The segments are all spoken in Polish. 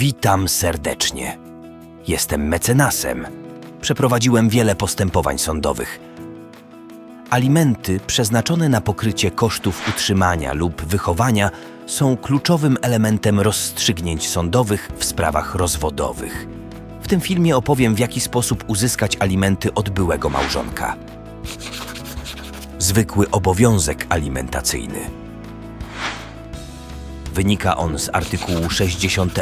Witam serdecznie. Jestem mecenasem. Przeprowadziłem wiele postępowań sądowych. Alimenty przeznaczone na pokrycie kosztów utrzymania lub wychowania są kluczowym elementem rozstrzygnięć sądowych w sprawach rozwodowych. W tym filmie opowiem, w jaki sposób uzyskać alimenty od byłego małżonka. Zwykły obowiązek alimentacyjny. Wynika on z artykułu 60,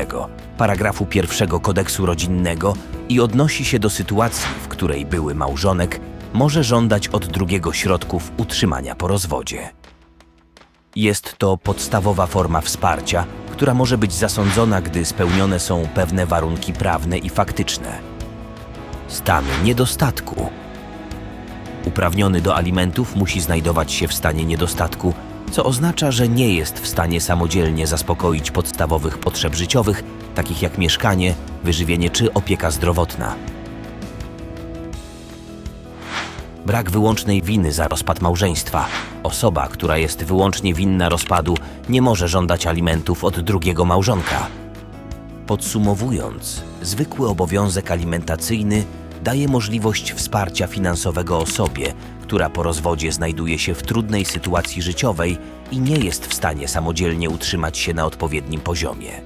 paragrafu 1 kodeksu rodzinnego i odnosi się do sytuacji, w której były małżonek może żądać od drugiego środków utrzymania po rozwodzie. Jest to podstawowa forma wsparcia, która może być zasądzona, gdy spełnione są pewne warunki prawne i faktyczne. Stany niedostatku. Uprawniony do alimentów musi znajdować się w stanie niedostatku, co oznacza, że nie jest w stanie samodzielnie zaspokoić podstawowych potrzeb życiowych, takich jak mieszkanie, wyżywienie czy opieka zdrowotna. Brak wyłącznej winy za rozpad małżeństwa. Osoba, która jest wyłącznie winna rozpadu, nie może żądać alimentów od drugiego małżonka. Podsumowując, zwykły obowiązek alimentacyjny daje możliwość wsparcia finansowego osobie, która po rozwodzie znajduje się w trudnej sytuacji życiowej i nie jest w stanie samodzielnie utrzymać się na odpowiednim poziomie.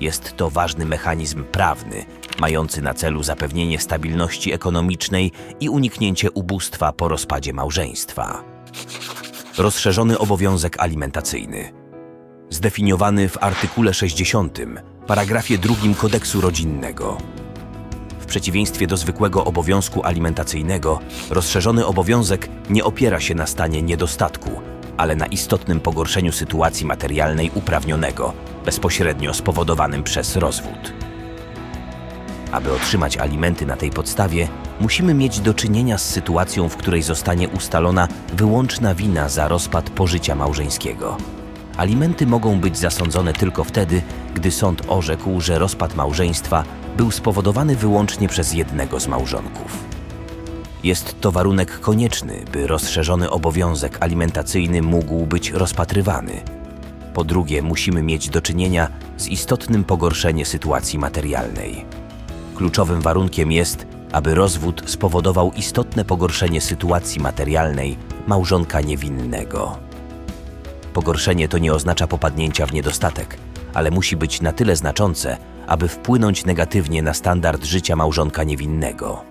Jest to ważny mechanizm prawny, mający na celu zapewnienie stabilności ekonomicznej i uniknięcie ubóstwa po rozpadzie małżeństwa. Rozszerzony obowiązek alimentacyjny. Zdefiniowany w artykule 60, paragrafie 2 kodeksu rodzinnego. W przeciwieństwie do zwykłego obowiązku alimentacyjnego, rozszerzony obowiązek nie opiera się na stanie niedostatku, ale na istotnym pogorszeniu sytuacji materialnej uprawnionego, bezpośrednio spowodowanym przez rozwód. Aby otrzymać alimenty na tej podstawie, musimy mieć do czynienia z sytuacją, w której zostanie ustalona wyłączna wina za rozpad pożycia małżeńskiego. Alimenty mogą być zasądzone tylko wtedy, gdy sąd orzekł, że rozpad małżeństwa był spowodowany wyłącznie przez jednego z małżonków. Jest to warunek konieczny, by rozszerzony obowiązek alimentacyjny mógł być rozpatrywany. Po drugie, musimy mieć do czynienia z istotnym pogorszeniem sytuacji materialnej. Kluczowym warunkiem jest, aby rozwód spowodował istotne pogorszenie sytuacji materialnej małżonka niewinnego. Pogorszenie to nie oznacza popadnięcia w niedostatek, ale musi być na tyle znaczące, aby wpłynąć negatywnie na standard życia małżonka niewinnego.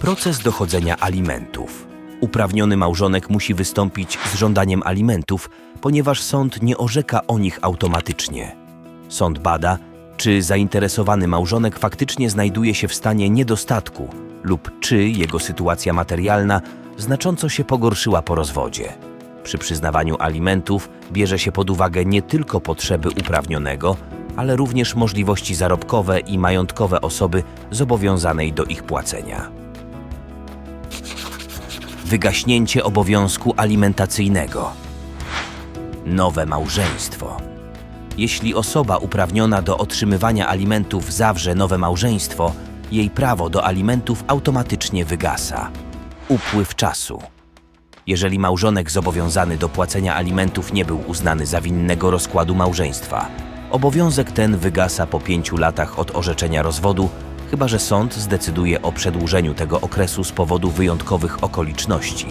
Proces dochodzenia alimentów. Uprawniony małżonek musi wystąpić z żądaniem alimentów, ponieważ sąd nie orzeka o nich automatycznie. Sąd bada, czy zainteresowany małżonek faktycznie znajduje się w stanie niedostatku lub czy jego sytuacja materialna znacząco się pogorszyła po rozwodzie. Przy przyznawaniu alimentów bierze się pod uwagę nie tylko potrzeby uprawnionego, ale również możliwości zarobkowe i majątkowe osoby zobowiązanej do ich płacenia. Wygaśnięcie obowiązku alimentacyjnego. Nowe małżeństwo. Jeśli osoba uprawniona do otrzymywania alimentów zawrze nowe małżeństwo, jej prawo do alimentów automatycznie wygasa. Upływ czasu. Jeżeli małżonek zobowiązany do płacenia alimentów nie był uznany za winnego rozkładu małżeństwa, obowiązek ten wygasa po pięciu latach od orzeczenia rozwodu, chyba że sąd zdecyduje o przedłużeniu tego okresu z powodu wyjątkowych okoliczności.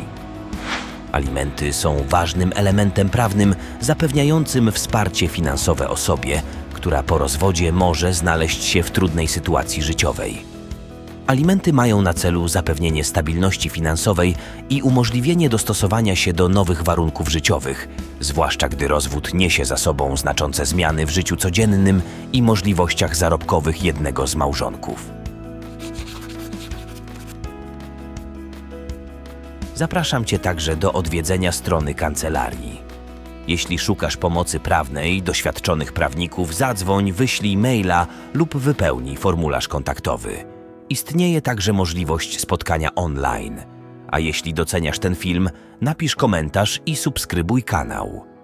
Alimenty są ważnym elementem prawnym zapewniającym wsparcie finansowe osobie, która po rozwodzie może znaleźć się w trudnej sytuacji życiowej. Alimenty mają na celu zapewnienie stabilności finansowej i umożliwienie dostosowania się do nowych warunków życiowych, zwłaszcza gdy rozwód niesie za sobą znaczące zmiany w życiu codziennym i możliwościach zarobkowych jednego z małżonków. Zapraszam Cię także do odwiedzenia strony kancelarii. Jeśli szukasz pomocy prawnej doświadczonych prawników, zadzwoń, wyślij maila lub wypełnij formularz kontaktowy. Istnieje także możliwość spotkania online. A jeśli doceniasz ten film, napisz komentarz i subskrybuj kanał.